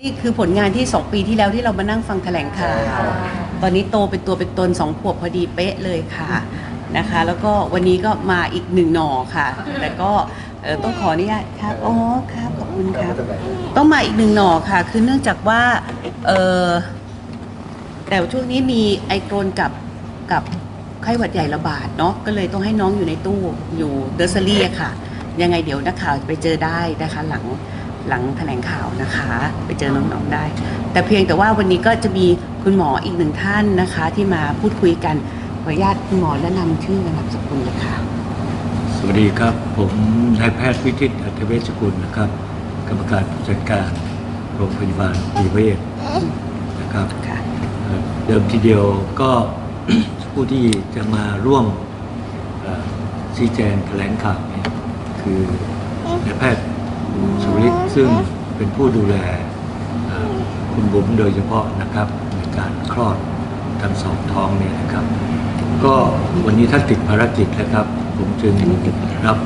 นี่คือผลงานที่ 2 ปีที่แล้วที่เรามานั่งฟังแถลงข่าวตอนนี้โตเป็นตัวเป็นตนสองขวบพอดีเป๊ะเลยค่ะนะคะ แล้วก็วันนี้ก็มาอีกหนึ่งหน่อค่ะ แต่ก็เอ่อต้องขออนุญาตครับอ๋อครับขอบคุณครับ ต้องมาอีกหนึ่งหน่อค่ะ คือเนื่องจากว่าเออแต่ช่วงนี้มีไอโครนกับกับไข้หวัดใหญ่ระบาดเนาะก็เลยต้องให้น้องอยู่ในตู้อยู่เดอร์เซอรี่อะค่ะ ยังไงเดี๋ยวนักข่าวไปเจอได้นะคะหลัง หลังแถลงข่าวนะคะ ไปเจอน้องๆได้ แต่เพียงแต่ว่าวันนี้ก็จะมีคุณหมออีกหนึ่งท่านนะคะ ที่มาพูดคุยกันขออนุญาตคุณหมอแนะนำชื่อและนามสกุลเลยค่ะ สวัสดีครับ ผมนายแพทย์วิทิตอัธเวชกุลนะครับ กรรมการผู้จัดการโรงพยาบาลปีเวศนะครับค่ะเอ่อเดิมทีเดียวก็ผู้ที่จะมาร่วมเอ่อชี้แจงแถลงข่าวเนี่ยคือนายแพทย์ สุริศซึ่งเป็นผู้ดูแลคุณบุ๋มโดยเฉพาะนะครับในการคลอดทั้งสองท้องเนี่ยนะครับ ก็วันนี้ท่านติดภารกิจนะครับ ผมจึงรับ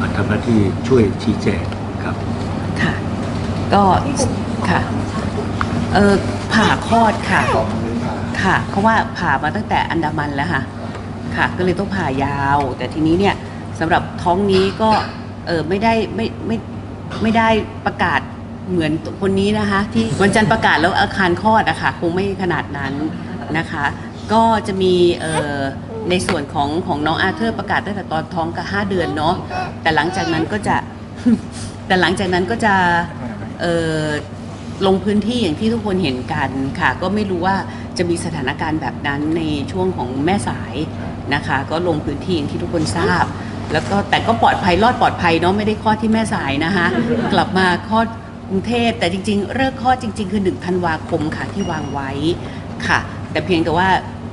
มาทำหน้าที่ช่วยชี้แจงครับค่ะก็ค่ะเออผ่าคลอดค่ะค่ะ เพราะว่าผ่ามาตั้งแต่อันดามันแล้วค่ะค่ะ ก็เลยต้องผ่ายาว แต่ทีนี้เนี่ยสำหรับท้องนี้ก็เออไม่ได้ไม่ไม่ ไม่ได้ประกาศเหมือนคนนี้นะคะ ที่วันจันทร์ประกาศแล้วอาคารคลอดอะค่ะคงไม่ขนาดนั้นนะคะ ก็จะมีในส่วนของของน้องอาเธอร์ประกาศตั้งแต่ตอนท้องกับห้าเดือนเนาะแต่หลังจากนั้นก็จะแต่หลังจากนั้นก็จะลงพื้นที่อย่างที่ทุกคนเห็นกันค่ะ ก็ไม่รู้ว่าจะมีสถานการณ์แบบนั้นในช่วงของแม่สายนะคะ ก็ลงพื้นที่อย่างที่ทุกคนทราบ แล้วก็แต่ก็ปลอดภัยรอดปลอดภัยเนาะไม่ได้คลอดที่แม่สายนะคะ กลับมาคลอดกรุงเทพแต่จริงๆเลิกคลอดจริง ๆ คือ1ธันวาคมค่ะที่วางไว้ค่ะ แต่เพียงแต่ว่า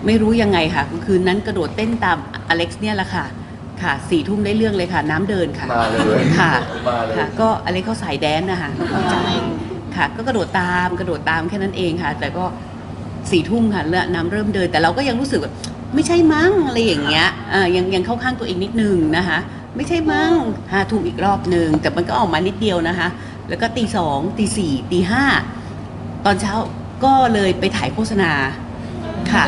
ไม่รู้ยังไงค่ะคืนนั้นกระโดดเต้นตามอเล็กซ์เนี่ยแหละค่ะค่ะสี่ทุ่มได้เรื่องเลยค่ะ น้ำเดินค่ะมาเลยค่ะมาเลยค่ะก็อเล็กซ์เขาสายแดนซ์นะคะเข้าใจค่ะ ก็กระโดดตามกระโดดตามแค่นั้นเองค่ะ แต่ก็สี่ทุ่มค่ะเริ่มน้ำเริ่มเดิน แต่เราก็ยังรู้สึกว่า ไม่ใช่มั้งอะไรอย่างเงี้ยเอ่อยังยังเข้าข้างตัวเองนิดนึงนะคะ ไม่ใช่มั้งห้าทุ่มอีกรอบหนึ่งแต่มันก็ออกมานิดเดียวนะคะ แล้วก็ตีสองตีสี่ตีห้าตอนเช้าก็เลยไปถ่ายโฆษณาค่ะ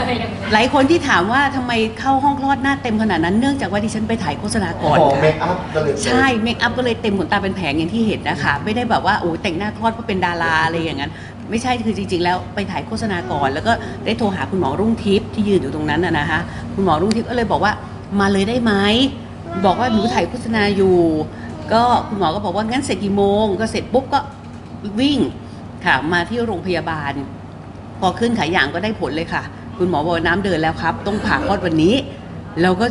หลายคนที่ถามว่าทำไมเข้าห้องคลอดหน้าเต็มขนาดนั้นเนื่องจากว่าดิฉันไปถ่ายโฆษณาก่อนโอ้ค่ะเมคอัพก็เลยใช่เมคอัพก็เลยเต็มขนตาเป็นแผงอย่างที่เห็นนะคะ ไม่ได้แบบว่าโอ้ยแต่งหน้าคลอดเพราะเป็นดาราอะไรอย่างนั้น ไม่ใช่คือจริง ๆ แล้วไปถ่ายโฆษณาก่อน แล้วก็ได้โทรหาคุณหมอรุ่งทิพย์ที่ยืนอยู่ตรงนั้นนะนะคะคุณหมอรุ่งทิพย์ก็เลยบอกว่ามาเลยได้ไหมบอกว่าหนูถ่ายโฆษณาอยู่ ก็คุณหมอก็บอกว่างั้นเสร็จกี่โมง ก็เสร็จปุ๊บก็วิ่งค่ะมาที่โรงพยาบาล พอขึ้นขายอย่างก็ได้ผลเลยค่ะ คุณหมอบอกน้ำเดินแล้วครับ ต้องผ่าคลอดวันนี้ เราก็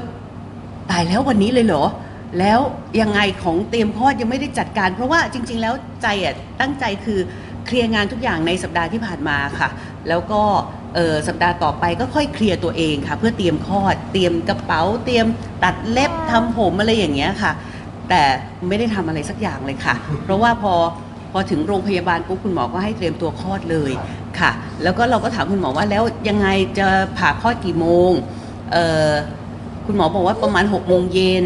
ตายแล้ววันนี้เลยเหรอแล้วยังไงของเตรียมคลอดยังไม่ได้จัดการ เพราะว่าจริง ๆ แล้วใจอะตั้งใจคือ เคลียร์งานทุกอย่างในสัปดาห์ที่ผ่านมาค่ะ แล้วก็เออสัปดาห์ต่อไปก็ค่อยเคลียร์ตัวเองค่ะ เพื่อเตรียมคลอด เตรียมกระเป๋า เตรียมตัดเล็บทำผมอะไรอย่างเงี้ยค่ะ แต่ไม่ได้ทำอะไรสักอย่างเลยค่ะ เพราะว่าพอพอถึงโรงพยาบาลปุ๊บคุณหมอก็ให้เตรียมตัวคลอดเลยค่ะ แล้วก็เราก็ถามคุณหมอว่าแล้วยังไงจะผ่าคลอดกี่โมงเออคุณหมอบอกว่าประมาณ6กโมงเย็น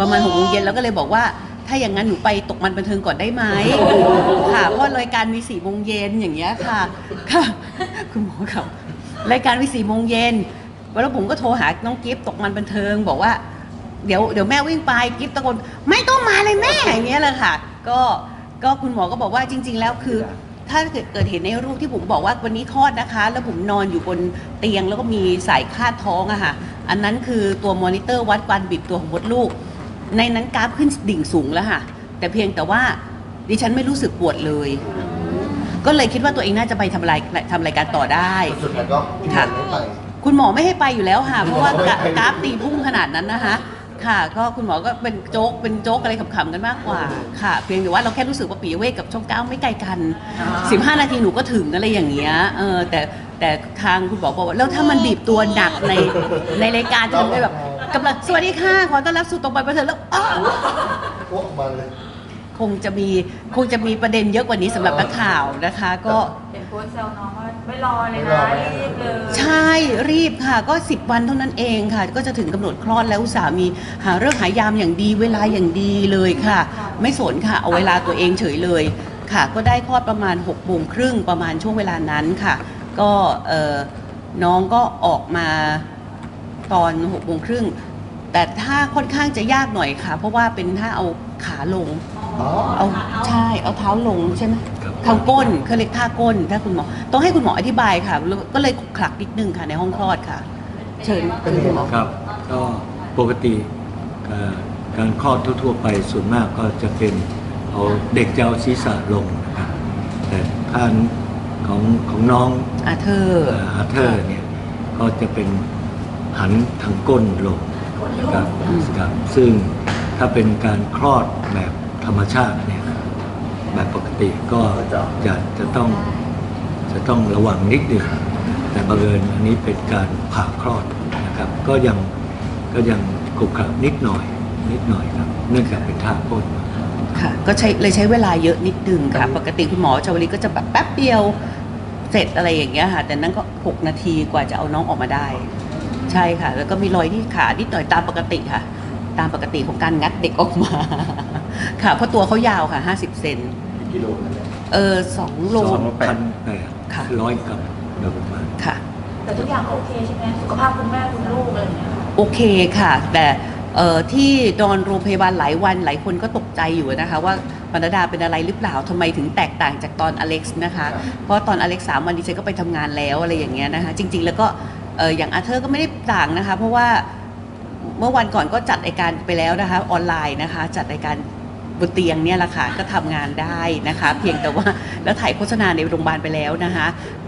ประมาณ6กโมงเย็นแล้วก็เลยบอกว่า ถ้าอย่างนั้นหนูไปตกมันบันเทิงก่อนได้ไหมค่ะเพราะรายการมีสี่โมงเย็นอย่างเงี้ยค่ะค่ะคุณหมอครับรายการมีสี่โมงเย็นแล้วผมก็โทรหาน้องกิฟตกมันบันเทิง บอกว่าเดี๋ยวเดี๋ยวแม่วิ่งไปกิฟตะโกนไม่ต้องมาเลยแม่อย่างเงี้ยเลยค่ะ ก็ก็คุณหมอก็บอกว่าจริง ๆ แล้วคือ ถ้าเกิดเกิดเห็นในรูปที่ผมบอกว่าวันนี้คลอดนะคะ แล้วผมนอนอยู่บนเตียงแล้วก็มีสายคาดท้องอะค่ะ อันนั้นคือตัวมอนิเตอร์วัดการบีบตัวของมดลูก ในนั้นกราฟขึ้นดิ่งสูงแล้วค่ะ แต่เพียงแต่ว่าดิฉันไม่รู้สึกปวดเลย ก็เลยคิดว่าตัวเองน่าจะไปทำรายทำรายการต่อได้ สุดท้ายก็พี่หมอไม่ไป คุณหมอไม่ให้ไปอยู่แล้วค่ะ เพราะว่ากรากราฟตีพุ่งขนาดนั้นนะคะ ค่ะ ก็คุณหมอก็เป็นโจ๊ก เป็นโจ๊กอะไรขำๆกันมากกว่า ค่ะ เพียงแต่ว่าเราแค่รู้สึกว่าปีเวกกับช่องเก้าไม่ไกลกัน 15 นาทีหนูก็ถึงอะไรอย่างเงี้ย เออ แต่แต่ทางคุณหมอบอกว่าแล้วถ้ามันบีบตัวหนักในในรายการจะทำให้แบบ กำลังสวัสดีค่ะ ขอต้อนรับสู่ตรงไปประเสริฐแล้วอ้าวโอ้มาเลย คงจะมีคงจะมีประเด็นเยอะกว่านี้สำหรับนักข่าวนะคะ ก็เห็นโพสต์แซวน้องว่าไม่รอเลยไม่รนะอรีบเลยใช่รีบค่ะ ก็ 10 วันเท่านั้นเองค่ะ ก็จะถึงกำหนดคลอดแล้วอุตสาห์มีหาเรื่องหายามอย่างดีเวลาอย่างดีเลยค่ะ ไม่สนค่ะ เอาเวลาตัวเองเฉยเลยค่ะ ก็ได้คลอดประมาณ6กโมงครึ่งประมาณช่วงเวลานั้นค่ะ ก็เอ่อน้องก็ออกมา ตอน6กโมงครึ่งแต่ถ้าค่อนข้างจะยากหน่อยค่ะ เพราะว่าเป็นถ้าเอาขาลง อ๋อ เอาใช่เอาเท้าลงใช่ไหมครับ ทางก้นเขาเรียกท่าก้น ถ้าคุณหมอต้องให้คุณหมออธิบายค่ะก็เลยขลุกขลักนิดนึงค่ะในห้องคลอดค่ะ เชิญเชิญคุณหมอ ครับก็ปกติเอ่อการคลอดทั่วๆไปส่วนมากก็จะเป็นเอาเด็กจะเอาศีรษะลงนะครับแต่ท่านของของน้องอาเธอร์เอ่ออาเธอร์เนี่ยก็จะเป็น หันทางก้นลงนะครับครับซึ่งถ้าเป็นการคลอดแบบธรรมชาติเนี่ยแบบปกติก็จะจะต้องจะต้องระวังนิดหนึ่งแต่บังเอิญอันนี้เป็นการผ่าคลอดนะครับ ก็ยังก็ยังขรุกขระนิดหน่อยนิดหน่อยครับ เนื่องจากเป็นท่าก้นค่ะ ก็ใช้เลยใช้เวลาเยอะนิดนึงค่ะ ปกติคุณหมอชาวลิตก็จะแบบแป๊บเดียวเสร็จอะไรอย่างเงี้ยค่ะ แต่นั้นก็ 6 นาทีกว่าจะเอาน้องออกมาได้ ใช่ค่ะ แล้วก็มีรอยที่ขานิดหน่อยตามปกติค่ะ ตามปกติของการงัดเด็กออกมา ค่ะ เพราะตัวเขายาวค่ะ 50 เซนกิโลนั่นแหละเออสองโลสองพันแปดค่ะร้อยกรัมโดยประมาณค่ะ แต่ทุกอย่างก็โอเคใช่ไหมสุขภาพคุณแม่คุณลูกอะไรอย่างเงี้ยค่ะโอเคค่ะ แต่เอ่อที่นอนโรงพยาบาลหลายวันหลายคนก็ตกใจอยู่นะคะว่าปนดาเป็นอะไรหรือเปล่าทำไมถึงแตกต่างจากตอนอเล็กซ์นะคะ เพราะตอนอเล็กซ์สามวันดิฉันก็ไปทำงานแล้วอะไรอย่างเงี้ยนะคะ จริง ๆ แล้วก็ เอ่ออย่างอาเธอร์ก็ไม่ได้ต่างนะคะ เพราะว่าเมื่อวันก่อนก็จัดรายการไปแล้วนะคะ ออนไลน์นะคะ จัดรายการบนเตียงเนี่ยแหละค่ะก็ทำงานได้นะคะ เพียงแต่ว่าแล้วถ่ายโฆษณาในโรงพยาบาลไปแล้วนะคะ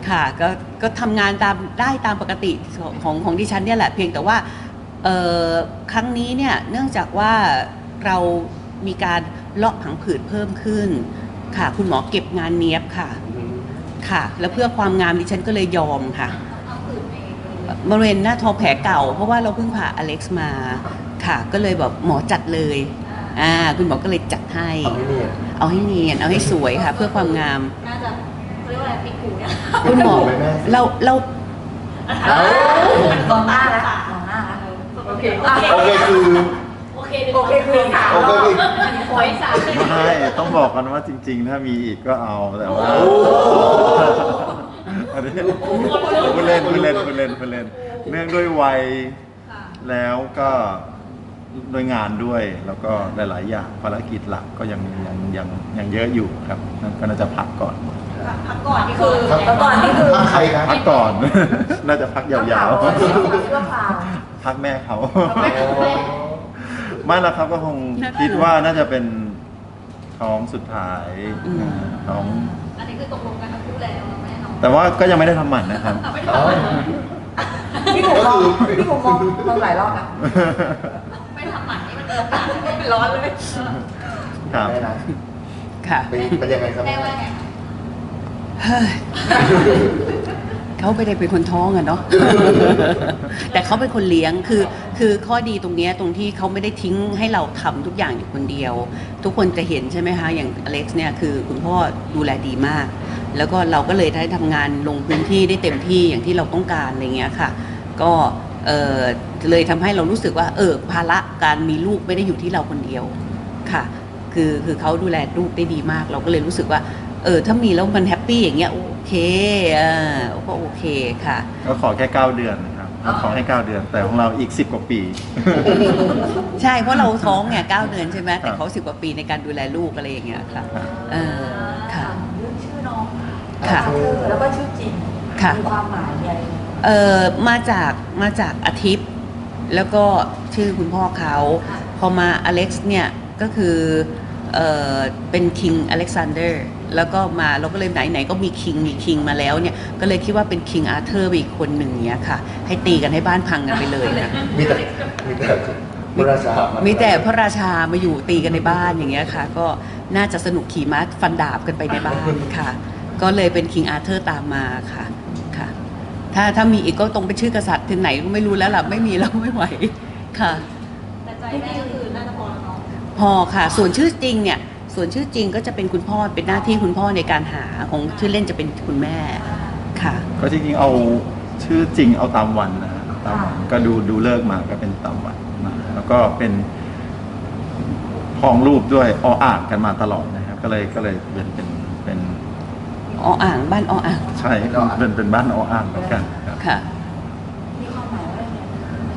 ค่ะก็ก็ทำงานตามได้ตามปกติของของของดิฉันเนี่ยแหละเพียงแต่ว่าเอ่อครั้งนี้เนี่ยเนื่องจากว่าเรามีการเลาะผังผืดเพิ่มขึ้นค่ะ คุณหมอเก็บงานเนี้ยบค่ะค่ะ แล้วเพื่อความงามดิฉันก็เลยยอมค่ะ บริเวณหน้าท้องแผลเก่า เพราะว่าเราเพิ่งผ่าอเล็กซ์มาค่ะก็เลยแบบหมอจัดเลยอ่าคุณหมอก็เลยจัดให้ เอาไม่เนียน เอาให้เนียนเอาให้สวยค่ะ เพื่อความงาม น่าจะเขาเรียกว่าอะไรปิดหูเนี่ยคุณหมอไหมแม่ เราเรามองหน้าแล้วมองหน้าแล้วโอเค โอเค โอเคคือ โอเคโอเคคือสามโอเคคือ ขออีกสามเลย ไม่ต้องบอกกันว่าจริง ๆ ถ้ามีอีกก็เอาแต่ว่าอั นนี้ผู้เล่นผู้เล่นผู้เล่นผู้เล่นเนื่องด้วยวัยแล้วก็ด้วยงานด้วยแล้วก็หลาย ๆ อย่างภารกิจหลักก็ยังยังยังยังเยอะอยู่ครับนั่นก็น่าจะพักก่อน พักก่อนนี่คือพักก่อนนี่คือถ้าใครครับพักก่อน น่าจะพักยาวชั่วคราวๆ พักแม่เขา ไม่ละครับก็คงคิดว่าน่าจะเป็นท้องสุดท้ายอืมท้อง อันนี้คือตกลงกันทั้งคู่แล้ว แน่นอนแต่ว่าก็ยังไม่ได้ทำหมันนะครับ อ๋อ พี่หมูมองก็คือพี่หมูมองมองหลายรอบนะไม่ทำหมันนี่มันเออปากไม่ร้อนเลยครับแม่นะค่ะ เป็นเป็นยังไงครับแม่ว่าไงเฮ้ยเขาไม่ได้เป็นคนท้องอะเนาะ แต่เขาเป็นคนเลี้ยง คือ คือข้อดีตรงเนี้ยตรงที่เขาไม่ได้ทิ้งให้เราทำทุกอย่างอยู่คนเดียว ทุกคนจะเห็นใช่ไหมคะ อย่างอเล็กซ์เนี่ยคือคุณพ่อดูแลดีมาก แล้วก็เราก็เลยได้ทำงานลงพื้นที่ได้เต็มที่อย่างที่เราต้องการอะไรเงี้ยค่ะ ก็เออเลยทำให้เรารู้สึกว่าเออภาระการมีลูกไม่ได้อยู่ที่เราคนเดียวค่ะ คือคือเขาดูแลลูกได้ดีมาก เราก็เลยรู้สึกว่า เออถ้ามีแล้วมันแฮปปี้อย่างเงี้ยโอเคอ่าก็โอเคค่ะ ก็ขอแค่ 9 เดือนนะครับก็ขอให้ 9 เดือน แต่ของเราอีก 10 กว่าปี ใช่เพราะเราท้องเนี่ยเก้าเดือนใช่ไหมแต่ครับเขาสิบกว่าปีในการดูแลลูกอะไรอย่างเงี้ยค่ะเออ ค่ะ เรื่องชื่อน้อง ค่ะแล้วก็ชื่อจริงค่ะ มีความหมายอะไรเออมาจากมาจากอาทิตย์ แล้วก็ชื่อคุณพ่อเขา พอมาอเล็กซ์เนี่ยก็คือเออเป็นคิงอเล็กซานเดอร์แล้วก็มาเราก็เลยไหนไหนๆก็มีคิงมีคิงมาแล้วเนี่ยก็เลยคิดว่าเป็นคิงอาเธอร์ไปอีกคนหนึ่งเนี้ยค่ะ ให้ตีกันให้บ้านพังกันไปเลยค่ะมีแต่มีแต่พระราชามีแต่พระราชามาอยู่ตีกันในบ้านอย่างเงี้ยค่ะ ก็น่าจะสนุกขี่ม้าฟันดาบกันไปในบ้านค่ะ ก็เลยเป็นคิงอาเธอร์ตามมาค่ะค่ะ ถ้าถ้ามีอีกก็ตรงเป็นชื่อกษัตริย์ที่ไหนก็ไม่รู้แล้วล่ะไม่มีแล้วไม่ไหวค่ะแต่ใจแม่ก็คือน่าจะพอแล้วเนาะพอค่ะ ส่วนชื่อจริงเนี่ย ส่วนชื่อจริงก็จะเป็นคุณพ่อเป็นหน้าที่คุณพ่อในการหาของชื่อเล่นจะเป็นคุณแม่ค่ะ ก็จริงๆเอาชื่อจริงเอาตามวันนะฮะตามวันก็ดูดูเลิกษ์มาก็เป็นตามวันมาแล้วก็เป็นพองรูปด้วยออ่างกันมาตลอดนะครับ ก็เลยก็เลยเป็นเป็น ออ่างบ้านออ่างใช่เป็นเป็นบ้านออ่างเหมือนกันครับค่ะมีความหมายว่าอะไรเนี่ย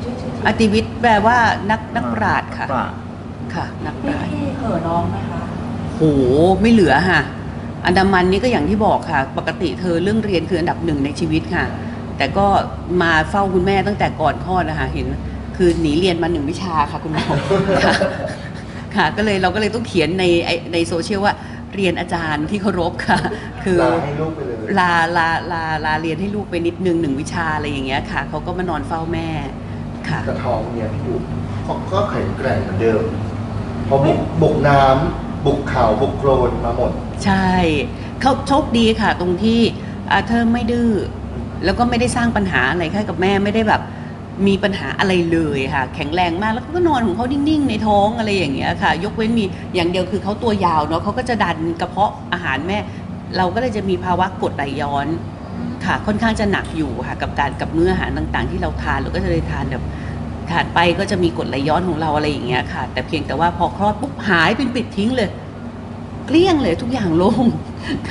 ช่วยช่วยอติวิทย์แปลว่านักนักปราชญ์ค่ะปราชญ์ค่ะ นักปพี่ราชญ์พี่เห่อน้องไหมคะโหไม่เหลือค่ะอันดามันนี่ก็อย่างที่บอกค่ะ ปกติเธอเรื่องเรียนคืออันดับหนึ่งในชีวิตค่ะ แต่ก็มาเฝ้าคุณแม่ตั้งแต่ก่อนคลอดนะคะเห็น คือหนีเรียนมาหนึ่งวิชาค่ะคุณหมอค่ะค่ะก็เลยเราก็เลยต้องเขียนในไอ้ในโซเชียลว่า เรียนอาจารย์ที่เคารพค่ะ คือลาให้ลูกไปเลยลาลาลาลาเรียนให้ลูกไปนิดนึงหนึ่งวิชาอะไรอย่างเงี้ยค่ะเขาก็มานอนเฝ้าแม่ค่ะกระท้องเนี่ยพี่บุ๋มเขาก็แข็งแกร่งเหมือนเดิมเพอบุกบุกน้ำบุกเขาบุกโคลนมาหมด ใช่เขาโชคดีค่ะ ตรงที่อาเธอร์ไม่ดื้อแล้วก็ไม่ได้สร้างปัญหาอะไรให้กับแม่ไม่ได้แบบ มีปัญหาอะไรเลยค่ะ แข็งแรงมากแล้วเขาก็นอนของเขานิ่งๆ ในท้องอะไรอย่างเงี้ยค่ะ ยกเว้นมีอย่างเดียวคือเขาตัวยาวเนาะเขาก็จะดันกระเพาะอาหารแม่ เราก็เลยจะมีภาวะกรดไหลย้อนค่ะ ค่อนข้างจะหนักอยู่ค่ะกับการกับมื้ออาหารต่างๆ ที่เราทานเราก็จะเลยทานแบบทานไปก็จะมีกรดไหลย้อนของเราอะไรอย่างเงี้ยค่ะ แต่เพียงแต่ว่าพอคลอดปุ๊บหายเป็นปิดทิ้งเลย เกลี้ยงเลยทุกอย่างโล่ง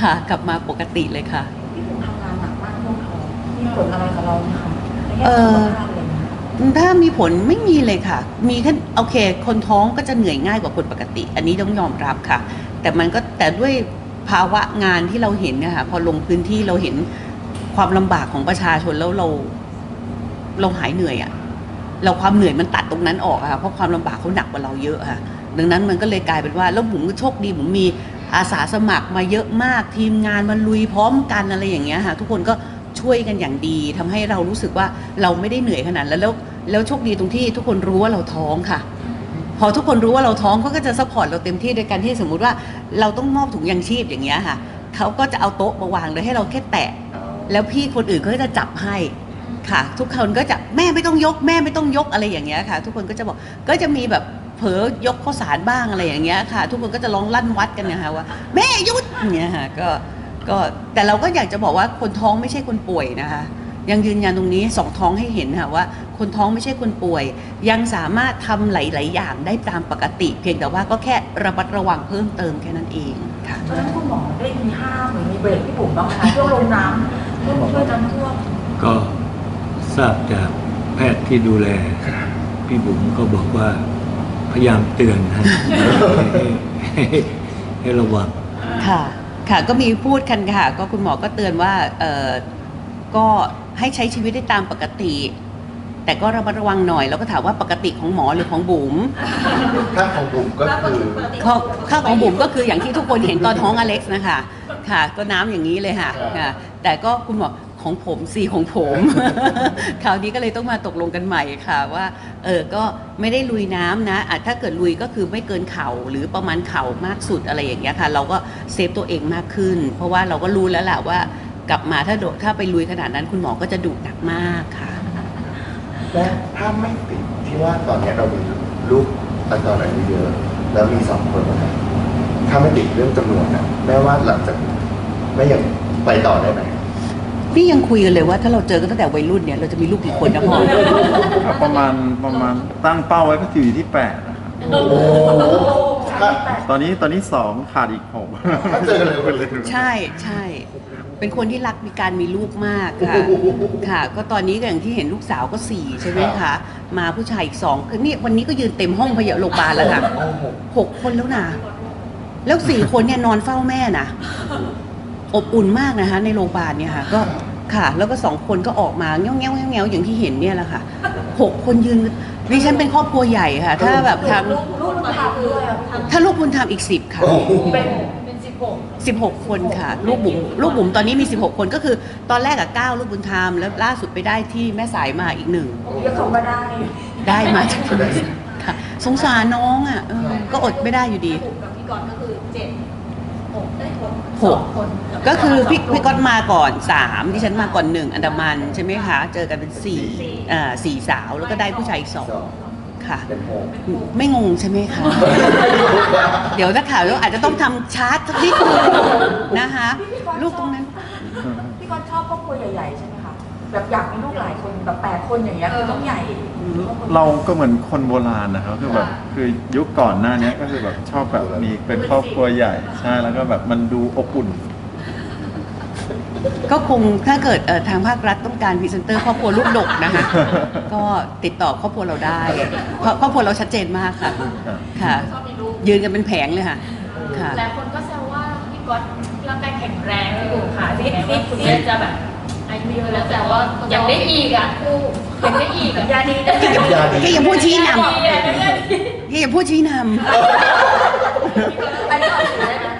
ค่ะ กลับมาปกติเลยค่ะพี่ผมทำงานหนักมากช่วงท้องมีผลอะไรกับเราไหมคะในแง่เอ่สุอ ถ้ามีผลไม่มีเลยค่ะ มีแค่โอเค คนท้องก็จะเหนื่อยง่ายกว่าคนปกติ อันนี้ต้องยอมรับค่ะ แต่มันก็แต่ด้วยภาวะงานที่เราเห็นเนี่ยค่ะพอลงพื้นที่เราเห็นความลำบากของประชาชนแล้วเราเราหายเหนื่อยอะเราความเหนื่อยมันตัดตรงนั้นออกค่ะเพราะความลำบากเขาหนักกว่าเราเยอะค่ะ ดังนั้นมันก็เลยกลายเป็นว่าแล้วผมก็โชคดีผมมีอาสาสมัครมาเยอะมาก ทีมงานมาลุยพร้อมกันอะไรอย่างเงี้ยค่ะ ทุกคนก็ช่วยกันอย่างดีทำให้เรารู้สึกว่าเราไม่ได้เหนื่อยขนาดแล้วแล้ว แล้วโชคดีตรงที่ทุกคนรู้ว่าเราท้องค่ะ พอทุกคนรู้ว่าเราท้องเขาก็จะซัพพอร์ตเราเต็มที่โดยการที่สมมุติว่าเราต้องมอบถุงยางชีพอย่างเงี้ยค่ะเขาก็จะเอาโต๊ะมาวางเลยให้เราแค่แตะ แล้วพี่คนอื่นก็จะจับให้ค่ะ ทุกคนก็จะแม่ไม่ต้องยกแม่ไม่ต้องยกอะไรอย่างเงี้ยค่ะ ทุกคนก็จะบอกก็จะมีแบบเผลอยกข้าวสารบ้างอะไรอย่างเงี้ยค่ะ ทุกคนก็จะร้องลั่นวัดกันนะคะว่า แม่หยุดอย่างเงี้ยค่ะก็ก็แต่เราก็อยากจะบอกว่าคนท้องไม่ใช่คนป่วยนะคะ ยังยืนยันตรงนี้สองท้องให้เห็นค่ะว่า คนท้องไม่ใช่คนป่วย ยังสามารถทำหลาย ๆ อย่างได้ตามปกติ เพียงแต่ว่าก็แค่ระมัดระวังเพิ่มเติมแค่นั้นเองค่ะเพราะฉะนั้นคุณหมอได้มีห้ามหรือมีเบรกพี่ผมบ้างไหมคะช่วงลงน้ำช่วงช่วยน้ำท่วมก็ทราบจากแพทย์ที่ดูแล พี่บุ๋มก็บอกว่าพยายามเตือนให้ให้ให้ให้ระวังค่ะค่ะก็มีพูดกันค่ะ ก็คุณหมอก็เตือนว่าเออ ก็ให้ใช้ชีวิตได้ตามปกติ แต่ก็ระมัดระวังหน่อย แล้วก็ถามว่าปกติของหมอหรือของบุ๋มถ้าของบุ๋มก็คือข้อข้าวของบุ๋มก็คืออย่างที่ทุกคนเห็นตอนท้องอเล็กซ์นะคะ ค่ะ ก็น้ำอย่างนี้เลยค่ะครับค่ะ แต่ก็คุณหมอของผมสีของผมคราวนี้ก็เลยต้องมาตกลงกันใหม่ค่ะว่าเออก็ไม่ได้ลุยน้ำนะอะถ้าเกิดลุยก็คือไม่เกินเข่าหรือประมาณเข่ามากสุดอะไรอย่างเงี้ยค่ะ เราก็เซฟตัวเองมากขึ้น เพราะว่าเราก็รู้แล้วแหละว่า กลับมาถ้าโดดถ้าไปลุยขนาดนั้น คุณหมอก็จะดุหนักมากค่ะ และถ้าไม่ติดที่ว่าตอนนี้เรามีลูกตอนตอนอายุเยอะแล้วมีสองคนนะถ้าไม่ติดเรื่องจำนวนนะแม่ว่าหลังจากแม่ยังไปต่อได้ไหมพี่ยังคุยกันเลยว่าถ้าเราเจอกันตั้งแต่วัยรุ่นเนี่ยเราจะมีลูกกี่คนนะพ่อประมาณประมาณตั้งเป้าไว้ก็อยู่ที่แปดนะครับโอ้โหถ้าตอนนี้ตอนนี้สองขาดอีกหกถ้าเจอเลยไปเลยใช่ใช่ เป็นคนที่รักมีการมีลูกมากค่ะค่ะ ก็ตอนนี้ก็อย่างที่เห็นลูกสาวก็สี่ใช่ไหมคะมาผู้ชายอีกสองคือนี่วันนี้ก็ยืนเต็มห้องพยาโรงพยาบาลแล้วค่ะโอ้โหหกคนแล้วนะแล้วสี่คนเนี่ยนอนเฝ้าแม่นะอบอุ่นมากนะคะ ในโรงพยาบาลเนี่ยค่ะ ก็ค่ะ แล้วก็สองคนก็ออกมาเงี้ยวเงี้ยวเงี้ยวเงี้ยวอย่างที่เห็นเนี่ยแหละค่ะหกคนยืนดิฉันเป็นครอบครัวใหญ่ค่ะ ถ้าแบบทางลูกลูกมาทำด้วยอะพี่ผมถ้าลูกบุญธรรมอีกสิบค่ะ โอ้โหเป็นเป็นสิบหก16 คนค่ะ ลูกบุ๋มลูกบุ๋มตอนนี้มี 16 คนก็คือตอนแรกอะ9ลูกบุญธรรมแล้วล่าสุดไปได้ที่แม่สายมาอีกหนึ่งเรียกเขามาได้ ได้มาจากค่ะ สงสารน้องอะเออก็อดไม่ได้อยู่ดี ผมกับพี่กรณ์ก็คือเจ็ดหกได้คนหก สองคนก็คือพี่พี่ก๊อตมาก่อน3ดิฉันมาก่อนหนึ่งอันดามันใช่ไหมคะ เจอกันเป็นสี่อ่าสี่สาวแล้วก็ได้ผู้ชายอีกสอง สอง ค่ะ เป็นหกไม่งงใช่ไหมคะ เดี๋ยวถ้าข่าวแล้วอาจจะต้องทำชาร์ตสักนิดนึงนะคะ ลูกตรงนั้น พี่กรณ์ชอบครอบครัวใหญ่ๆใช่ไหมคะแบบอยากมีลูกหลายคนแบบแปดคนอย่างเงี้ยคือต้องใหญ่เราก็เหมือนคนโบราณนะครับคือแบบคือยุคก่อนหน้านี้ก็คือแบบชอบแบบมีเป็นครอบครัวใหญ่ใช่แล้วก็แบบมันดูอบอุ่น ก็คงถ้าเกิดเอ่อทางภาครัฐต้องการพรีเซนเตอร์ครอบครัวลูกดกนะคะก็ติดต่อครอบครัวเราได้เพราะครอบครัวเราชัดเจนมากค่ะค่ะชอบมีลูกยืนกันเป็นแผงเลยค่ะค่ะหลายคนก็แซวว่าพี่ก๊อตร่างกายแข็งแรงพี่บุ๋มค่ะที่แม้ว่าคุณแม่จะแบบอายุเยอะแล้วแต่ว่าอยากได้อีกอะคู่อยากได้อีกอะยาดีนะยาดีแกอย่าพูดชี้นดีอะเนี่ยำแกอย่าพูดชี้นอันนี้ออกเสียงได้ไหมำเ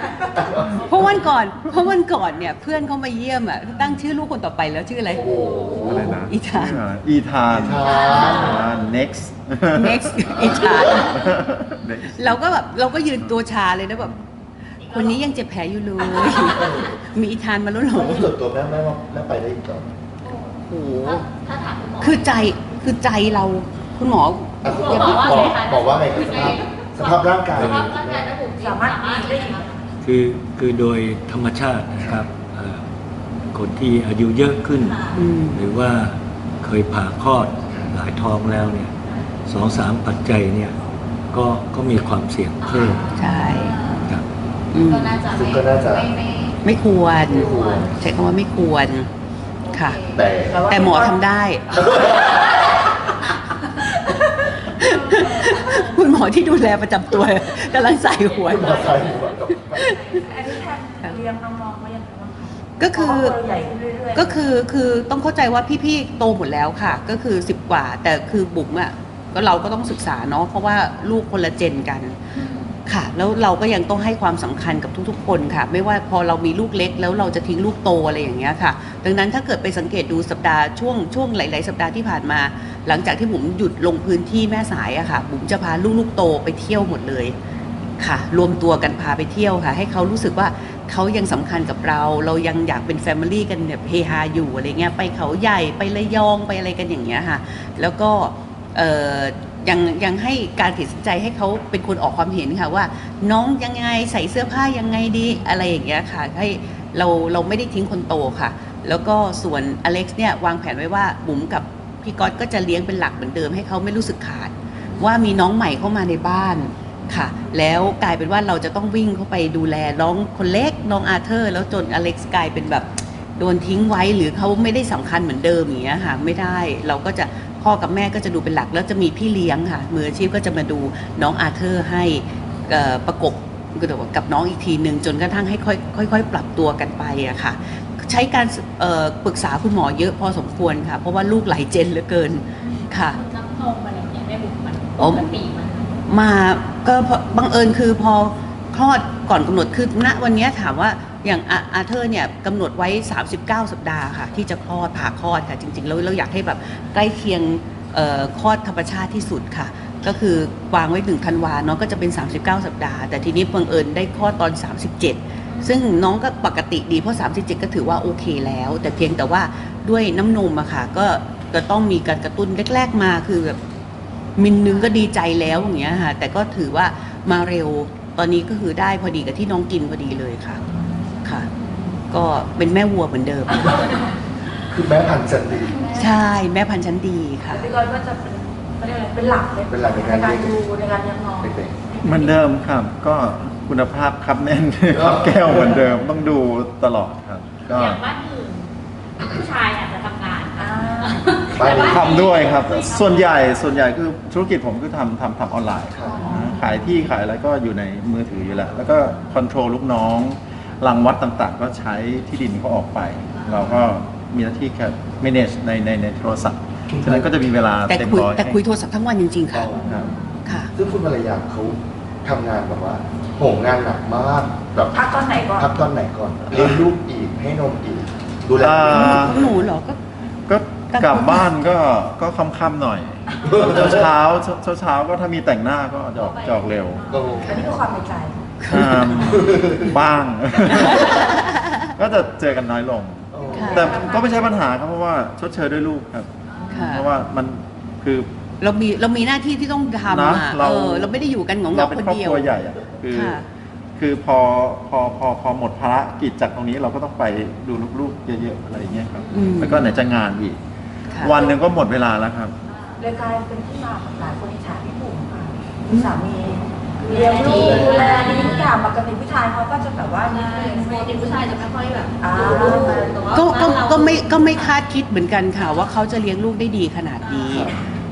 พราะวันก่อน เพราะวันก่อนเนี่ยเพื่อนเขามาเยี่ยมอะตั้งชื่อลูกคนต่อไปแล้วชื่ออะไร อะไรนะอีธาน อีธานอีธานอ่า next next อีธาน next เราก็แบบเราก็ยืนตัวชาเลยนะแบบคนนี้ยังเจ็บแผลอยู่เลย มีอีธานมาแล้วเหรอส่วนตัวแม่แม่ว่าแม่ไปได้อีกต่อโอ้โหถ้าถามคุณหมอคือใจคือใจเราคุณหมออะคุณหมอหมอว่าไงคะบอกว่าไงกับสภาพสภาพร่างกายสภาพร่างกายนะบุ๋มสามารถมีได้อีก คือคือโดยธรรมชาตินะครับเอ่อคนที่อายุเยอะขึ้นอืมหรือว่าเคยผ่าคลอดหลายท้องแล้วเนี่ยสองสามปัจจัยเนี่ยก็ก็มีความเสี่ยงเพิ่มใช่ครับอืมก็น่าจะซึ่งก็น่าจะไม่ไม่ไม่ควรไม่ควร ใช้คำว่าไม่ควรค่ะ แต่แต่หมอทำได้ คุณหมอที่ดูแลประจำตัวกำลังใส่หัวคุณหม อใส่หัวกับอันนี้แทนเลี้ยงน้องๆไว้ยังไงบ้างคะก็คือเพราะว่าตัวใหญ่ขึ้นเรื่อยๆก็คือคือต้องเข้าใจว่าพี่ๆโตหมดแล้วค่ะ ก็คือ10กว่า แต่คือบุ๋มอะก็เราก็ต้องศึกษาเนาะเพราะว่าลูกคนละเจนกันค่ะ แล้วเราก็ยังต้องให้ความสำคัญกับทุกๆ คนค่ะ ไม่ว่าพอเรามีลูกเล็ก แล้วเราจะทิ้งลูกโตอะไรอย่างเงี้ยค่ะ ดังนั้นถ้าเกิดไปสังเกตดูสัปดาห์ช่วงช่วงหลาย ๆ สัปดาห์ที่ผ่านมา หลังจากที่บุ๋มหยุดลงพื้นที่แม่สายอะค่ะบุ๋มจะพาลูกๆโตไปเที่ยวหมดเลย ค่ะ รวมตัวกันพาไปเที่ยวค่ะ ให้เขารู้สึกว่าเขายังสำคัญกับเรา เรายังอยากเป็นแฟมิลี่กันแบบเฮฮาอยู่อะไรเงี้ยไปเขาใหญ่ไประยองไปอะไรกันอย่างเงี้ยค่ะ แล้วก็ยังยังให้การตัดสินใจให้เขาเป็นคนออกความเห็นค่ะว่า น้องยังไงใส่เสื้อผ้ายังไงดีอะไรอย่างเงี้ยค่ะให้เราเราไม่ได้ทิ้งคนโตค่ะ แล้วก็ส่วนอเล็กซ์เนี่ยวางแผนไว้ว่าบุ๋มกับพี่ก๊อตก็จะเลี้ยงเป็นหลักเหมือนเดิมให้เขาไม่รู้สึกขาด ว่ามีน้องใหม่เข้ามาในบ้าน ค่ะ แล้วกลายเป็นว่าเราจะต้องวิ่งเข้าไปดูแลน้องคนเล็กน้องอาเธอร์ แล้วจนอเล็กซ์กลายเป็นแบบโดนทิ้งไว้หรือเขาไม่ได้สำคัญเหมือนเดิมอย่างเงี้ยค่ะไม่ได้เราก็จะพ่อกับแม่ก็จะดูเป็นหลัก แล้วจะมีพี่เลี้ยงค่ะ มืออาชีพก็จะมาดูน้องอาเธอร์ให้เอ่อประกบกับน้องอีกทีหนึ่งจนกระทั่งให้ค่อยค่อยๆปรับตัวกันไปอะค่ะ ใช้การเอ่อปรึกษาคุณหมอเยอะพอสมควรค่ะ เพราะว่าลูกหลายเจนเหลือเกินค่ะน้ำนมอะไรอย่างเงี้ยแม่บุ๋มมันอ๋ปอกติมันม มาก็บังเอิญคือพอคลอดก่อนกำหนดคือณวันนี้ถามว่าอย่างอาอาเธอร์เนี่ยกำหนดไว้ 39 สัปดาห์ค่ะ ที่จะคลอดผ่าคลอดค่ะ จริงๆ แล้วเราอยากให้แบบใกล้เคียงคลอดธรรมชาติที่สุดค่ะ ก็คือวางไว้ถึงธันวาเนาะก็จะเป็น 39 สัปดาห์ แต่ทีนี้บังเอิญได้คลอดตอน 37 ซึ่งน้องก็ปกติดีเพราะ 37 ก็ถือว่าโอเคแล้ว แต่เพียงแต่ว่าด้วยน้ำนมอะค่ะก็จะต้องมีการกระตุ้นแรก ๆ มาคือแบบ มินนึงก็ดีใจแล้วอย่างเงี้ยค่ะ แต่ก็ถือว่ามาเร็วตอนนี้ก็คือได้พอดีกับที่น้องกินพอดีเลยค่ะ ค่ะ ก็เป็นแม่วัวเหมือนเดิม คือแม่พันธุ์จันดี ใช่แม่พันธุ์ชั้นดีค่ะแล้วพี่ก้อยก็จะเป็นเขาเรียกอะไรเป็นหลักเลยเป็นหลักในการเลี้ยง ดูในการเลี้ยงน้องเด็กเหมือนเดิมครับ ก็คุณภาพครับแน่นครับแก้วเหมือนเดิมต้องดูตลอดครับ ก็ อย่างบ้านอื่นผู้ชายอาจจะทำงาน อ่า ๆ บ้านนี้ ทำด้วยครับ ส่วนใหญ่ส่วนใหญ่คือธุรกิจผมคือทำทำทำออนไลน์ครับนะขายที่ขายอะไรก็อยู่ในมือถืออยู่แล้ว แล้วก็คอนโทรลลูกน้องรังวัดต่างๆ ก็ใช้ที่ดินเขาออกไป เราก็มีหน้าที่แค่ manage ในในในโทรศัพท์ ฉะนั้นก็จะมีเวลาแต่เต็มคุยร้อยแต่คุยโทรศัพท์ทั้งวันจริง ๆ ค่ะ ครับ ค่ะ ซึ่งคุณภรรยาเขาทำงานแบบว่าโหมงานหนักมากแบบพักตอนไหนก่อน พักตอนไหนก่อนเลี้ยงลูกอีกให้นมอีกดูแลอ่า ของหนูเหรอก็ก็ กลับบ้านก็ก็ค่ำๆหน่อยเช้าเช้าเช้าเช้าก็ถ้ามีแต่งหน้าก็จะออกจะออกเร็วโอ้อันนี้คือความในใจอ่าบ้าง ก็จะเจอกันน้อยลงค่ะแต่ก็ไม่ใช่ปัญหาครับเพราะว่าชดเชยด้วยลูกครับค่ะเพราะว่ามันคือเรามีเรามีหน้าที่ที่ต้องทำนะอะเราเออเราไม่ได้อยู่กันของเราเราเป็นคนครอบเดียควรัวใหญ่อะคือค่ะคือพอพอพอพอหมดภารกิจจากตรงนี้เราก็ต้องไปดูลูกๆเยอะๆอะไรอย่างเงี้ยครับอืมแล้วก็ไหนจะงานอีก ค่ะวันหนึ่งก็หมดเวลาแล้วครับ เลยกลายเป็นที่มาของหลายคนอิจฉาพี่บุ๋มค่ะมีสามีเลี้ยงลูกดูแลดีทุกอย่างปกติผู้ชายเขาก็จะแบบว่านิดนึงปกติผู้ชายจะไม่ค่อยแบบอ่าดูลูกแต่ว่าก็ก็ไม่ก็ไม่คาดคิดเหมือนกันค่ะ ว่าเขาจะเลี้ยงลูกได้ดีขนาดนี้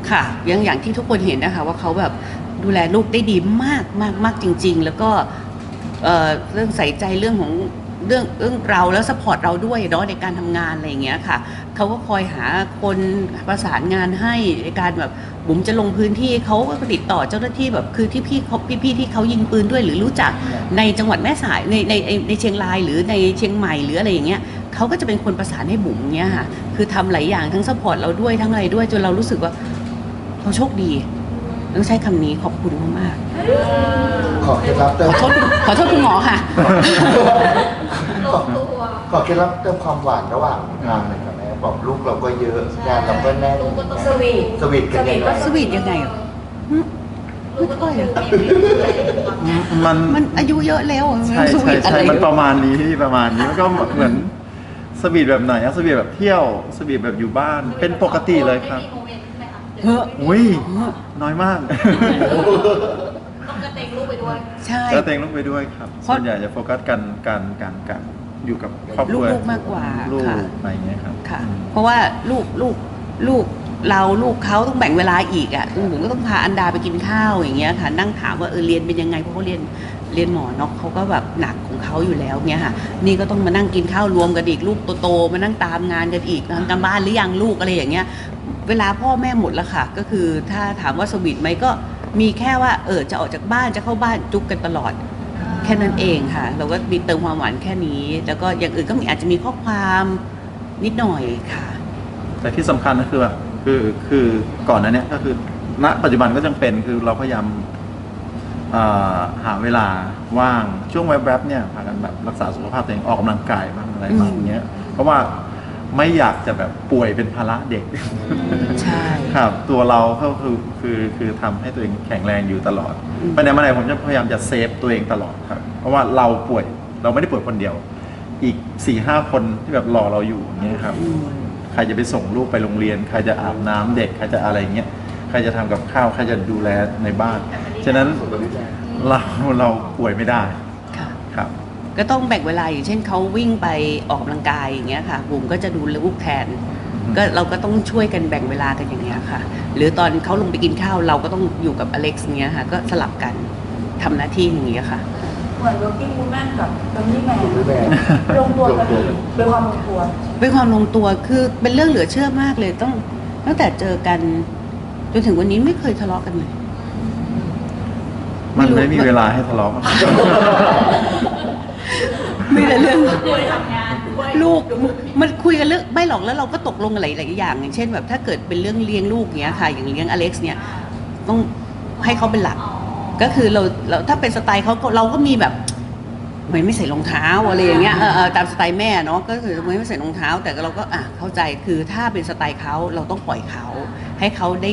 ค่ะอย่างอย่างที่ทุกคนเห็นนะคะ ว่าเขาแบบดูแลลูกได้ดีมากมากมากจริง ๆ แล้วก็เอ่อเรื่องใส่ใจเรื่องของเรื่องเรื่องเราแล้วสปอร์ตเราด้วยเนาะในการทำงานอะไรอย่างเงี้ยค่ะ เขาก็คอยหาคนประสานงานให้ในการแบบบุ๋มจะลงพื้นที่เขาก็ติดต่อเจ้าหน้าที่แบบคือที่พี่เขาพี่ๆที่เขายิงปืนด้วยหรือรู้จักในจังหวัดแม่สายในในในเชียงรายหรือในเชียงใหม่หรืออะไรอย่างเงี้ยเขาก็จะเป็นคนประสานให้บุ๋มเงี้ยค่ะคือทำหลายอย่างทั้งสปอร์ตเราด้วยทั้งอะไรด้วยจนเรารู้สึกว่าเราโชคดีต้องใช้คำนี้ขอบคุณมากขอเคล็ดลับเติขมอโทษขอโทษคุณหมอค่ะขอขอเคล็ดลับเติมความหวานระหว่างทางเลย ครับแม่บอกลูกเราก็เยอะงานเราก็แน่นสวีทสวีทกันยังไงสวีทยังไงอะหึไม่ค่อยอะมันมันอายุเยอะแล้วอะใช่สวีใช่ทอะไรใช่มันประมาณนี้พี่ประมาณนี้มันก็เหมือนสวีทแบบไหนอะสวีทแบบเที่ยวสวีทแบบอยู่บ้าน เป็นปกติเลยครับเฮ้ออุ้ยเฮ้อน้อยมากต้องกระเตงลูกไปด้วย ใช่ก็เต็งลงไปด้วยครับเพส่ราะวนใหญ่จะโฟกัสกันการการการ อยู่กับครอบครัวลูกๆมากกว่าลูกค่ะ อะไรอย่างเงี้ยครับค่ะเพราะว่าลูกลูกลูกเราลูกเขาต้องแบ่งเวลาอีกอะผมก็ต้องพาอันดาไปกินข้าวอย่างเงี้ยค่ะ นั่งถามว่าเออเรียนเป็นยังไงเพราะเขาเรียนเรียนหมอเนาะเขาก็แบบหนักของเขาอยู่แล้วเงี้ยค่ะ นี่ก็ต้องมานั่งกินข้าวรวมกันอีกลูกโตๆมานั่งตามงานกันอีกทำการบ้านหรือยังลูกอะไรอย่างเงี้ย เวลาพ่อแม่หมดแล้วค่ะ ก็คือถ้าถามว่าสวีทไหมก็มีแค่ว่าเออจะออกจากบ้านจะเข้าบ้านจุกกันตลอดแค่นั้นเองค่ะ เราก็มีเติมความหวานแค่นี้ แล้วก็อย่างอื่นก็มีอาจจะมีข้อความนิดหน่อยค่ะ แต่ที่สำคัญก็คือว่าคือคือก่อนหนั้นเนี่ยก็คือณปัจจุบันก็ยังเป็นคือเราพยายามเอ่อหาเวลาว่างช่วงแวบๆเนี่ยพากันแบบรักษาสุขภาพตัวเองออกกำลังกายบ้างอะไรบ้างอืมอย่างเงี้ยเพราะว่า ไม่อยากจะแบบป่วยเป็นภาระเด็ก ใช่ ครับ ตัวเราก็คือคือคือทำให้ตัวเองแข็งแรงอยู่ตลอดอืมไปไหนมาไหนผมจะพยายามจะเซฟตัวเองตลอดครับ เพราะว่าเราป่วยเราไม่ได้ป่วยคนเดียว อีกสี่ห้าคนที่แบบรอเราอยู่อย่างเงี้ยครับอืมใครจะไปส่งลูกไปโรงเรียน ใครจะอาบน้ำเด็ก ใครจะอะไรเงี้ย ใครจะทำกับข้าว ใครจะดูแลในบ้าน ฉะนั้นเราเราป่วยไม่ได้ค่ะครับ ก็ต้องแบ่งเวลาอย่างเช่นเขาวิ่งไปออกกำลังกายอย่างเงี้ยค่ะบุ๋มก็จะดูลูกแทน ก็เราก็ต้องช่วยกันแบ่งเวลากันอย่างเงี้ยค่ะ หรือตอนเขาลงไปกินข้าวเราก็ต้องอยู่กับอเล็กซ์เงี้ยค่ะ ก็สลับกันทำหน้าที่อย่างเงี้ยค่ะ เหมือน working woman กับตรงนี้แมนแม่ลงตัวกันดีเป็นความลงตัว เป็นความลงตัวคือเป็นเรื่องเหลือเชื่อมากเลยต้องตั้งแต่เจอกันจนถึงวันนี้ไม่เคยทะเลาะกันเลย มันไม่รู้ไม่มีเวลาให้ทะเลาะ มีแต่เรื่องป่วยทำงานด้วยลูกมันคุยกันเรื่องไม่หรอกแล้วเราก็ตกลงกันหลายๆอย่าง อย่างเช่นแบบถ้าเกิดเป็นเรื่องเลี้ยงลูกเนี้ยค่ะ อย่างเลี้ยงอเล็กซ์เนี่ยต้องให้เขาเป็นหลักอ๋อก็คือเราเราถ้าเป็นสไตล์เขาก็เราก็มีแบบไม่ไม่ใส่รองเท้าอะไรอย่างเงี้ยเออเออตามสไตล์แม่เนาะก็คือไม่ไม่ใส่รองเท้า แต่เราก็อะเข้าใจคือถ้าเป็นสไตล์เขาเราต้องปล่อยเขาให้เขาได้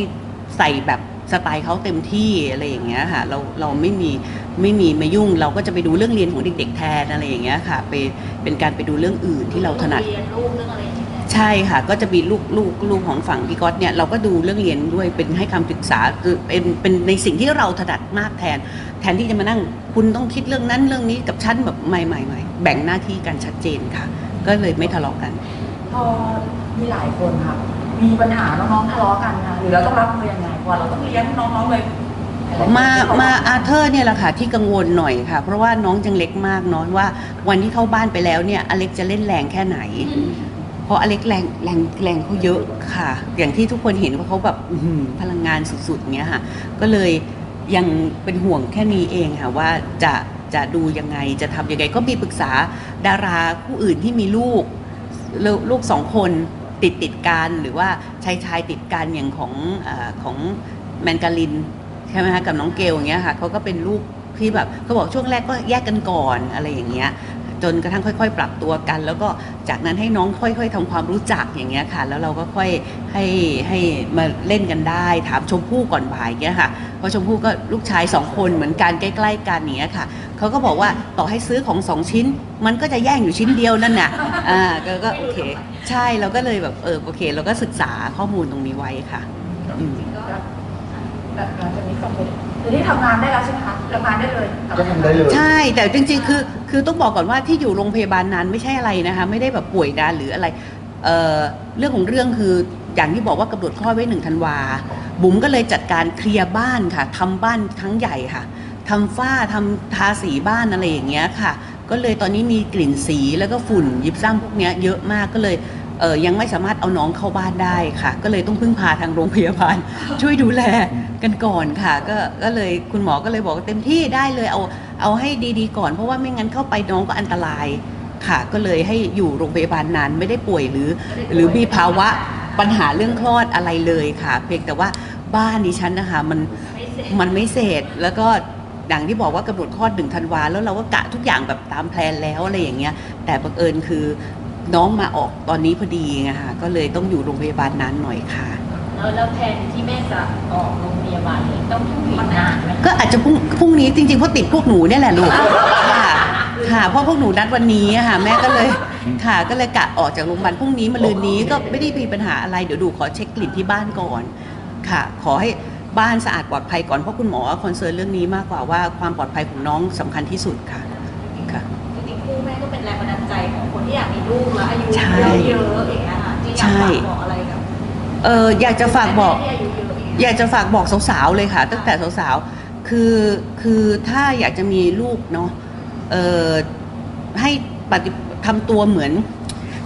ใส่แบบ สไตล์เขาเต็มที่อะไรอย่างเงี้ยค่ะเราเราไม่มีไม่มีมายุ่ง เราก็จะไปดูเรื่องเรียนของเด็ก ๆ แทนอะไรอย่างเงี้ยค่ะไปเป็นการไปดูเรื่องอื่นที่เราถนัด เรียนลูกเรื่องอะไรอย่างเงี้ยใช่ค่ะ ก็จะมีลูกลูกลูกของฝั่งพี่ก๊อตเนี่ยเราก็ดูเรื่องเรียนด้วยเป็นให้คำปรึกษาคือเป็นเป็นในสิ่งที่เราถนัดมากแทน แทนที่จะมานั่ง คุณต้องคิดเรื่องนั้นเรื่องนี้กับฉันแบบไม่ไม่ไม่แบ่งหน้าที่กันชัดเจนค่ะ ก็เลยไม่ทะเลาะกัน พอมีหลายคนค่ะ มีปัญหาน้องๆทะเลาะกันค่ะหรือเราต้องรับมือยังไงเพราเราต้องเลี้ยงน้องๆเลยมามาอาเธอร์เนี่ยแหละค่ะที่กังวลหน่อยค่ะ เพราะว่าน้องยังเล็กมากเน้อยว่าวันที่เข้าบ้านไปแล้วเนี่ยอเล็กจะเล่นแรงแค่ไหน เพราะอเล็กแรงแรงแรงเขาเยอะค่ะ อย่างที่ทุกคนเห็นว่าเขาแบบพลังงานสุดๆเงี้ยค่ะ ก็เลยยังเป็นห่วงแค่นี้เองค่ะว่าจะจะดูยังไงจะทำยังไงก็มีปรึกษาดาราคู่อื่นที่มีลูกลูกสองคน ติดติดกันหรือว่าชายชายติดกันอย่างของอของแมนการินใช่ไหมคะกับน้องเกลอย่างเงี้ยค่ะเขาก็เป็นลูกที่แบบเขาบอกช่วงแรกก็แยกกันก่อนอะไรอย่างเงี้ย จนกระทั่งค่อย ๆ ปรับตัวกัน แล้วก็จากนั้นให้น้องค่อย ๆทำความรู้จักอย่างเงี้ยค่ะ แล้วเราก็ค่อยให้ให้มาเล่นกันได้ ถามชมพู่ก่อนบ่ายเงี้ยค่ะเพราะชมพู่ก็ลูกชายสองคนเหมือนกันใกล้ ๆ กันอย่างเนี้ยค่ะเขาก็บอกว่าต่อให้ซื้อของสองชิ้น มันก็จะแย่งอยู่ชิ้นเดียวนั่นน่ะอ่าก็ก็โอเค ใช่เราก็เลยแบบเออโอเค เราก็ศึกษาข้อมูลตรงนี้ไว้ค่ะอืมแบบหลังจากนี้ก็เป็นเดี๋ยวนี้ทำงานได้แล้วใช่ไหมคะทำงานได้เลยก็ทำได้เลยใช่แต่จริงๆ คือคือต้องบอกก่อนว่าที่อยู่โรงพยาบาลนานไม่ใช่อะไรนะคะ ไม่ได้แบบป่วยนานหรืออะไรเอ่อเรื่องของเรื่องคืออย่างที่บอกว่ากำหนดคลอดไว้หนึ่งธันวาบุ๋มก็เลยจัดการเคลียร์บ้านค่ะทำบ้านครั้งใหญ่ค่ะทำฝ้าทำทาสีบ้านอะไรอย่างเงี้ยค่ะ ก็เลยตอนนี้มีกลิ่นสีแล้วก็ฝุ่นยิบซ้ำพวกเนี้ยเยอะมากก็เลย เออยังไม่สามารถเอาน้องเข้าบ้านได้ค่ะ ก็เลยต้องพึ่งพาทางโรงพยาบาล ช่วยดูแลกันก่อนค่ะ ก็ก็เลยคุณหมอก็เลยบอกเต็มที่ได้เลยเอาเอาให้ดีๆก่อน เพราะว่าไม่งั้นเข้าไปน้องก็อันตรายค่ะ ก็เลยให้อยู่โรงพยาบาลนานไม่ได้ป่วยหรือ หรือมีภาวะปัญหาเรื่องคลอดอะไรเลยค่ะ เพียงแต่ว่าบ้านดิฉันนะคะมันมันไม่เสร็จแล้วก็อย่างที่บอกว่ากำหนดคลอดหนึ่งธันวาแล้วเราก็กะทุกอย่างแบบตามแพลนแล้วอะไรอย่างเงี้ยแต่บังเอิญคือ น้องมาออกตอนนี้พอดีไงคะก็เลยต้องอยู่โรงพยาบาลนานหน่อยค่ะ แล้วแล้วแผนที่แม่จะออกโรงพยาบาลนี้ต้องอยู่อีกนานไหมก็อาจจะพรุ่งพรุ่งนี้จริงๆเพราะติดพวกหนูเนี่ยแหละลูกค่ะค่ะเพราะพวกหนูนัดวันนี้อะค่ะแม่ก็เลยค่ะก็เลยกะออกจากโรงพยาบาลพรุ่งนี้มาลืนนี้ก็ไม่ได้มีปัญหาอะไรเดี๋ยวดูขอเช็คกลิ่นที่บ้านก่อน ค่ะ ขอให้บ้านสะอาดปลอดภัยก่อนเพราะคุณหมอคอนเซิร์นเรื่องนี้มากกว่าว่าความปลอดภัยของน้องสำคัญที่สุดค่ะค่ะจริงๆคู่แม่ก็เป็นแรงบันดาลใจ ของคนที่อยากมีลูกแล้วอายุใช่เยอะๆอย่างเงี้ยค่ะที่อยากฝากบอกอะไรกับเอออยากจะฝากบอกแม่ที่อายุเยอะอย่างเงี้ยอยากจะฝากบอกสาวๆเลยค่ะ ตั้งแต่สาวๆคือคือถ้าอยากจะมีลูกเนาะเออให้ปฏิทำตัวเหมือน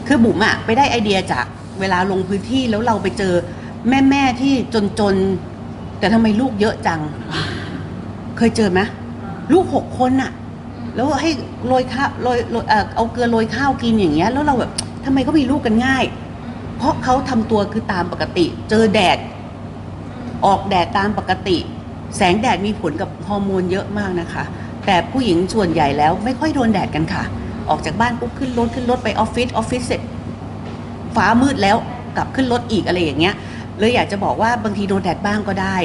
คือบุ๋มอะไปได้ไอเดียจากเวลาลงพื้นที่แล้วเราไปเจอแม่ๆที่จนๆแต่ทำไมลูกเยอะจัง เคยเจอไหมลูกหกคนอะ แล้วให้โรยข้าวโรยโรยเอ่อเอาเกลือโรยข้าวกินอย่างเงี้ย แล้วเราแบบทำไมเขามีลูกกันง่าย เพราะเขาทำตัวคือตามปกติ เจอแดด ออกแดดตามปกติ แสงแดดมีผลกับฮอร์โมนเยอะมากนะคะ แต่ผู้หญิงส่วนใหญ่แล้วไม่ค่อยโดนแดดกันค่ะ ออกจากบ้านปุ๊บขึ้นรถขึ้นรถไปออฟฟิศออฟฟิศเสร็จฟ้ามืดแล้วกลับขึ้นรถอีกอะไรอย่างเงี้ยเลยอยากจะบอกว่าบางทีโดนแดดบ้างก็ได้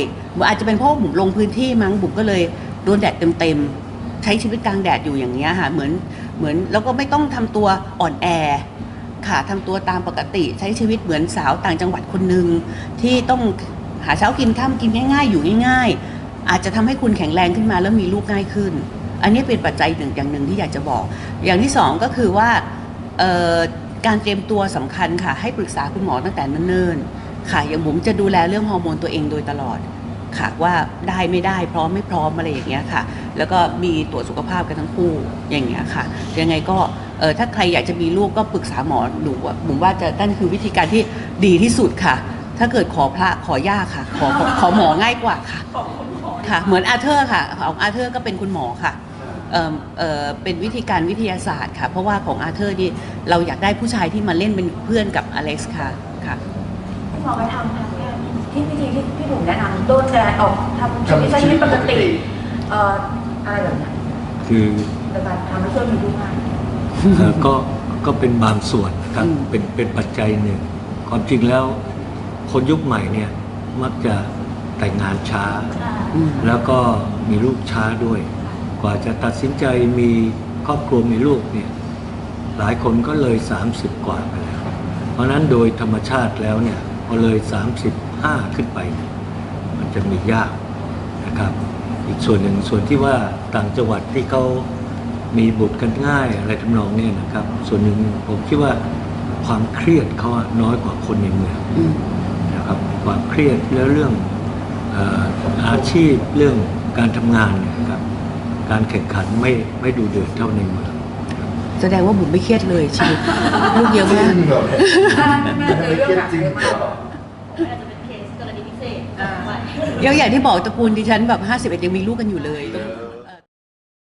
อาจจะเป็นเพราะว่าบุ๋มลงพื้นที่มั้งบุ๋มก็เลยโดนแดดเต็มๆ ใช้ชีวิตกลางแดดอยู่อย่างเงี้ยค่ะเหมือนเหมือนแล้วก็ไม่ต้องทำตัวอ่อนแอค่ะทำตัวตามปกติใช้ชีวิตเหมือนสาวต่างจังหวัดคนหนึ่งที่ต้องหาเช้ากินข้ามกินง่าย ๆ อยู่ง่าย ๆ อาจจะทำให้คุณแข็งแรงขึ้นมาแล้วมีลูกง่ายขึ้น อันนี้เป็นปัจจัยหนึ่งอย่างหนึ่งที่อยากจะบอก อย่างที่สองก็คือว่าการเตรียมตัวสำคัญค่ะ ให้ปรึกษาคุณหมอตั้งแต่เนิ่นๆค่ะอย่างผมจะดูแลเรื่องฮอร์โมนตัวเองโดยตลอด ค่ะว่าได้ไม่ได้พร้อมไม่พร้อมอะไรอย่างเงี้ยค่ะ แล้วก็มีตรวจสุขภาพกันทั้งคู่อย่างเงี้ยค่ะ ยังไงก็เออถ้าใครอยากจะมีลูกก็ปรึกษาหมอดูว่าผมว่าจะนั่นคือวิธีการที่ดีที่สุดค่ะ ถ้าเกิดขอพระขอยากค่ะ ขอขอขอหมอง่ายกว่าค่ะค่ะ เหมือนอาเธอร์ค่ะของอาเธอร์ก็เป็นคุณหมอค่ะเออเออเป็นวิธีการวิทยาศาสตร์ค่ะ เพราะว่าของอาเธอร์นี่เราอยากได้ผู้ชายที่มาเล่นเป็นเพื่อนกับอเล็กซ์ค่ะค่ะคุณหมอไปทำทำเนี่ย ที่วิธีที่พี่บุ๋มแนะนำโดนแดดออกทำชีวิตใช้ชีวิตปกติเอ่ออะไรแบบเนี้ยคือเป็นการทำให้ช่วยมีลูกง่ายเอ่อก็ก็เป็นบางส่วนนะครับอืมเป็นเป็นปัจจัยหนึ่ง ความจริงแล้ว คนยุคใหม่เนี่ยมักจะแต่งงานช้าอืมแล้วก็มีลูกช้าด้วย กว่าจะตัดสินใจมีครอบครัวมีลูกเนี่ยหลายคนก็เลย 30 กว่าไปแล้ว เพราะฉะนั้นโดยธรรมชาติแล้วเนี่ยพอเลย 35ขึ้นไปเนี่ยมันจะมียากนะครับ อีกส่วนหนึ่งส่วนที่ว่าต่างจังหวัดที่เขามีบุตรกันง่ายอะไรทำนองเนี้นะครับ ส่วนหนึ่งผมคิดว่าความเครียดเขาอะน้อยกว่าคนในเมืองอืมนะครับความเครียดแล้วเรื่องเอ่ออาชีพเรื่องการทำงานเนี่ยนะครับ การแข่งขันไม่ไม่ดูเดือดเท่าในเมืองแสดงว่าบุ๋มไม่เครียดเลยชีวิตลูกเยอะจริมากงเหรอแม่เจอไม่เรื่องเครียหดนักจริงเยอะเหมารกอ ยังอย่างที่บอกตระกูลดิฉันแบบห้าสิบเอ็ดยังมีลูกกันอยู่เลย